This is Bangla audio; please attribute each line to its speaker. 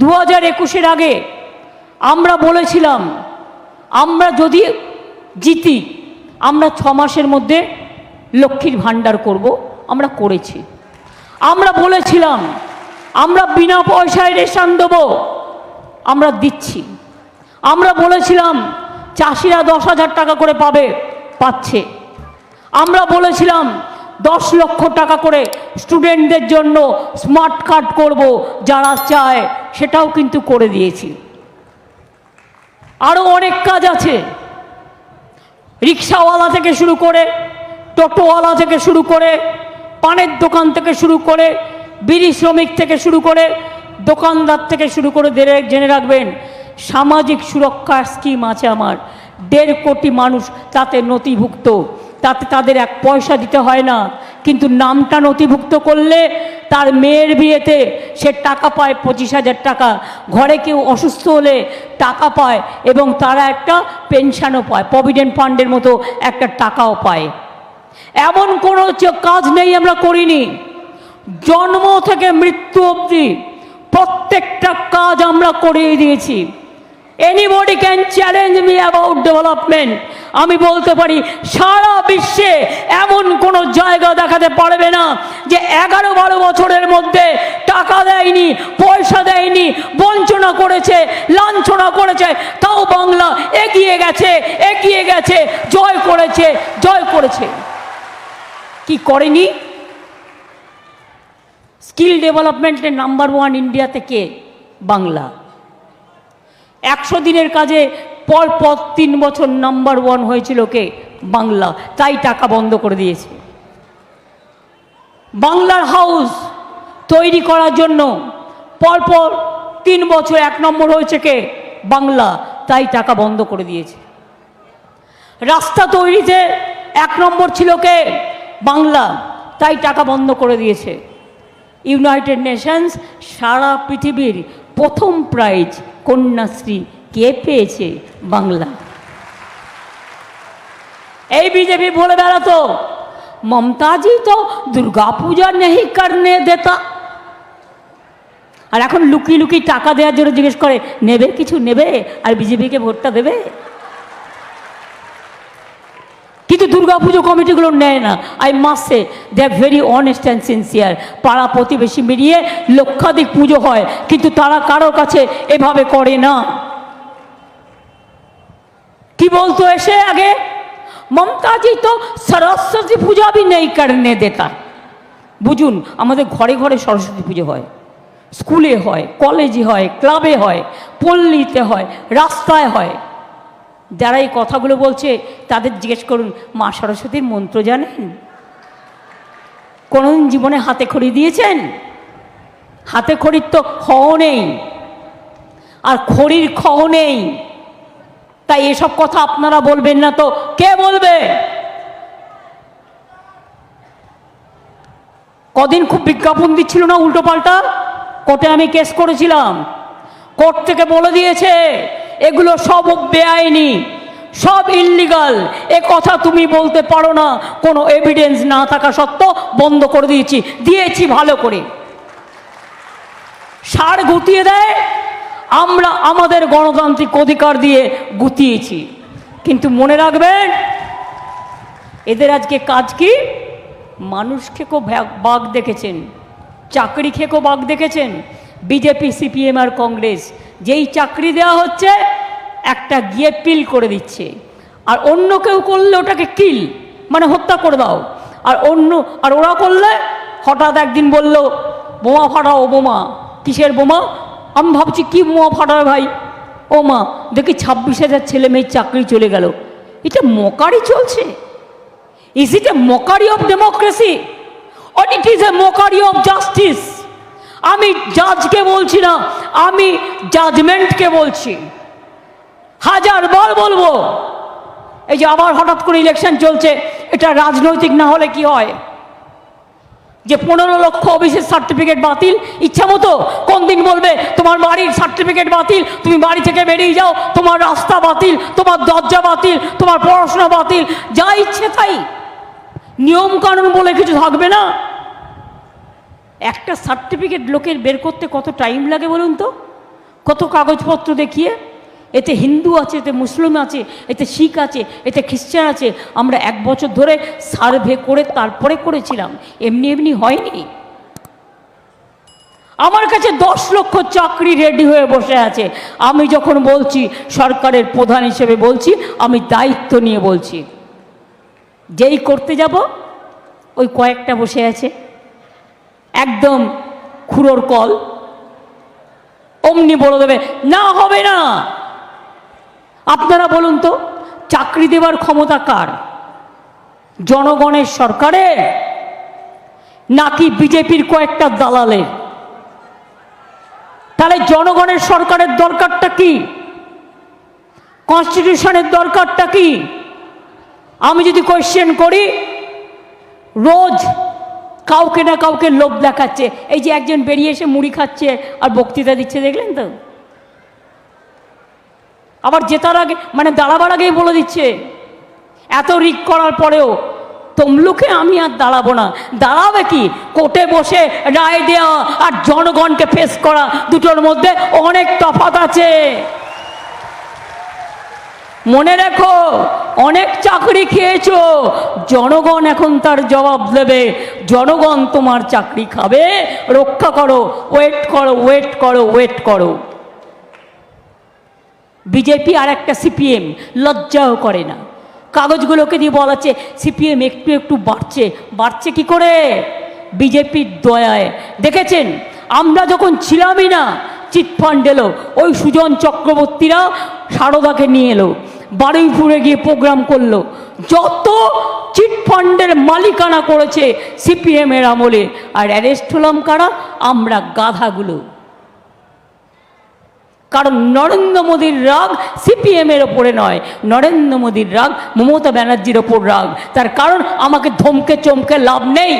Speaker 1: দু হাজার একুশের আগে আমরা বলেছিলাম, আমরা যদি জিতি, আমরা ছ মাসের মধ্যে লক্ষ্মীর ভাণ্ডার করব, আমরা করেছি। আমরা বলেছিলাম, আমরা বিনা পয়সায় রেশন দেবো, আমরা দিচ্ছি। আমরা বলেছিলাম, চাষিরা দশ হাজার টাকা করে পাবে, পাচ্ছে। আমরা বলেছিলাম, দশ লক্ষ টাকা করে স্টুডেন্টদের জন্য স্মার্ট কার্ড করব, যারা চায় সেটাও কিন্তু করে দিয়েছি। আরও অনেক কাজ আছে। রিক্সাওয়ালা থেকে শুরু করে, টোটোওয়ালা থেকে শুরু করে, পানের দোকান থেকে শুরু করে, বিড়ি শ্রমিক থেকে শুরু করে, দোকানদার থেকে শুরু করে জেনে- জেনে রাখবেন, সামাজিক সুরক্ষা স্কিম আছে আমার। দেড় কোটি মানুষ তাতে নথিভুক্ত, তাতে তাদের এক পয়সা দিতে হয় না। কিন্তু নামটা নথিভুক্ত করলে তার মেয়ের বিয়েতে সে টাকা পায় পঁচিশ হাজার টাকা। ঘরে কেউ অসুস্থ হলে টাকা পায় এবং তারা একটা পেনশনও পায়, প্রভিডেন্ট ফান্ডের মতো একটা টাকাও পায়। এমন কোনো কাজ নেই আমরা করিনি। জন্ম থেকে মৃত্যু অবধি প্রত্যেকটা কাজ আমরা করিয়ে দিয়েছি। Anybody can challenge me about development আমি বলতে পারি, সারা বিশ্বে এমন কোনো জায়গা দেখাতে পারবে না যে এগারো বারো বছরের মধ্যে টাকা দেয়নি, পয়সা দেয়নি, বঞ্চনা করেছে, লাঞ্ছনা করেছে, তাও বাংলা এগিয়ে গেছে এগিয়ে গেছে, জয় করেছে জয় করেছে। কি করেনি? স্কিল ডেভেলপমেন্টের নাম্বার ওয়ান ইন্ডিয়াতে কে? বাংলা। একশো দিনের কাজে পর পর তিন বছর নাম্বার ওয়ান হয়েছিল কে? বাংলা। তাই টাকা বন্ধ করে দিয়েছে। বাংলার হাউস তৈরি করার জন্য পরপর তিন বছর এক নম্বর হয়েছে কে? বাংলা। তাই টাকা বন্ধ করে দিয়েছে। রাস্তা তৈরিতে এক নম্বর ছিল কে? বাংলা। তাই টাকা বন্ধ করে দিয়েছে। ইউনাইটেড নেশনস সারা পৃথিবীর প্রথম প্রাইজ কন্যাশ্রী কে পেয়েছে বাংলা। এই বিজেপি বলে বেড়াতো, মমতাজি তো দুর্গা পূজা নেই করনে দেতা। আর এখন লুকিয়ে লুকিয়ে টাকা দেওয়ার জন্য জিজ্ঞেস করে, নেবে কিছু নেবে? আর বিজেপিকে ভোটটা দেবে? কিন্তু দুর্গাপুজো কমিটিগুলো নেয় না। I must say, they are very honest and sincere. পাড়া প্রতিবেশী মিলিয়ে লক্ষাধিক পুজো হয়, কিন্তু তারা কারোর কাছে এভাবে করে না। কি বলতো এসে আগে মমতাজি তো সরস্বতী পূজা भी नहीं करने देता বুঝুন আমাদের ঘরে ঘরে সরস্বতী পুজো হয় স্কুলে হয় কলেজে হয় ক্লাবে হয় পল্লীতে হয় রাস্তায় হয় যারা এই কথাগুলো বলছে তাদের জিজ্ঞেস করুন মা সরস্বতীর মন্ত্র জানেন কোনোদিন জীবনে হাতে খড়ি দিয়েছেন হাতে খড়ির তো খও নেই আর খড়ির খও নেই তাই এসব কথা আপনারা বলবেন না তো। কে বলবে? কদিন খুব বিজ্ঞাপন দিচ্ছিল না উল্টো পাল্টা? কোর্টে আমি কেস করেছিলাম। কোর্ট থেকে বলে দিয়েছে, এগুলো সব বেআইনি, সব ইল্লিগাল। এ কথা তুমি বলতে পারো না, কোনো এভিডেন্স না থাকা সত্ত্বেও বন্ধ করে দিয়েছি। দিয়েছি ভালো করে। সার গুতিয়ে দেয় আমরা আমাদের গণতান্ত্রিক অধিকার দিয়ে গুতিয়েছি কিন্তু মনে রাখবেন, এদের আজকে কাজ কি? মানুষ খেকো বাঘ দেখেছেন চাকরি খেকো বাঘ দেখেছেন? বিজেপি, সিপিএম আর কংগ্রেস যেই চাকরি দেওয়া হচ্ছে, একটা গিয়ে পিল করে দিচ্ছে। আর অন্য কেউ করলে ওটাকে কিল মানে হত্যা করে দাও। আর অন্য, আর ওরা করলে হঠাৎ একদিন বলল, বোমা ফাটাও বোমা, কিসের বোমা? আমি ভাবছি কি বোমা ফাটাবে ভাই? ও মা, দেখি ছাব্বিশ হাজার ছেলে মেয়ের চাকরি চলে গেল। এটা মকারি চলছে? Is it a mockery of democracy or it is a mockery of justice আমি জাজকে বলছি না, আমি জাজমেন্টকে বলছি। হাজার বার বলব। এই যে আবার হঠাৎ করে ইলেকশন চলছে, এটা রাজনৈতিক না হলে কি হয়? যে পনেরো লক্ষ অফিসের সার্টিফিকেট বাতিল। ইচ্ছা মতো কোন দিন বলবে, তোমার বাড়ির সার্টিফিকেট বাতিল, তুমি বাড়ি থেকে বেরিয়ে যাও, তোমার রাস্তা বাতিল, তোমার দরজা বাতিল, তোমার পড়াশোনা বাতিল। যা ইচ্ছে তাই। নিয়ম কানুন বলে কিছু থাকবে না। একটা সার্টিফিকেট লোকের বের করতে কত টাইম লাগে বলুন তো? কত কাগজপত্র দেখিয়ে? এতে হিন্দু আছে, এতে মুসলিম আছে, এতে শিখ আছে, এতে খ্রিস্টান আছে। আমরা এক বছর ধরে সার্ভে করে তারপরে করেছিলাম। এমনি এমনি হয়নি। আমার কাছে দশ লক্ষ চাকরি রেডি হয়ে বসে আছে। আমি যখন বলছি, সরকারের প্রধান হিসেবে বলছি, আমি দায়িত্ব নিয়ে বলছি। যেই করতে যাব, ওই কয়েকটা বসে আছে। একদম খুঁড়োর কল। অমনি বলে দেবে, না, হবে না। আপনারা বলুন তো, চাকরি দেওয়ার ক্ষমতা কার? জনগণের সরকারের? নাকি বিজেপির কয়েকটা দালালের? তাহলে জনগণের সরকারের দরকারটা কি? কনস্টিটিউশনের দরকারটা কি? আমি যদি কোয়েশ্চেন করি, রোজ কাউকে না কাউকে লোভ দেখাচ্ছে। এই যে একজন বেরিয়ে এসে মুড়ি খাচ্ছে আর বক্তৃতা দিচ্ছে, দেখলেন তো? আবার জেতার আগে মানে দাঁড়াবার আগেই বলে দিচ্ছে। এত রিক করার পরেও তমলুকে আমি আর দাঁড়াবো না। দাঁড়াবে কি? কোর্টে বসে রায় দেওয়া আর জনগণকে ফেস করা দুটোর মধ্যে অনেক তফাত আছে। মনে রেখো, অনেক চাকরি খেয়েছো, জনগণ এখন তার জবাব দেবে। জনগণ তোমার চাকরি খাবে, রক্ষা করো ওয়েট করো ওয়েট করো ওয়েট করো। বিজেপি আর একটা সিপিএম লজ্জাও করে না। কাগজগুলোকে দিয়ে বলাচ্ছে সিপিএম একটু একটু বাড়ছে। বাড়ছে কি করে? বিজেপির দয়ায়। দেখেছেন? আমরা যখন ছিলামই না, চিটফান্ড এলো, ওই সুজন চক্রবর্তীরা সারদাকে নিয়ে এলো, বারুইপুরে গিয়ে প্রোগ্রাম করল। যত চিটফান্ডের মালিকানা করেছে সিপিএমের আমলে, আর অ্যারেস্ট হলাম কারা? আমরা গাধাগুলো। কারণ নরেন্দ্র মোদীর রাগ সিপিএমের ওপরে নয়, নরেন্দ্র মোদীর রাগ মমতা ব্যানার্জির ওপর রাগ। তার কারণ আমাকে ধমকে চমকে লাভ নেই।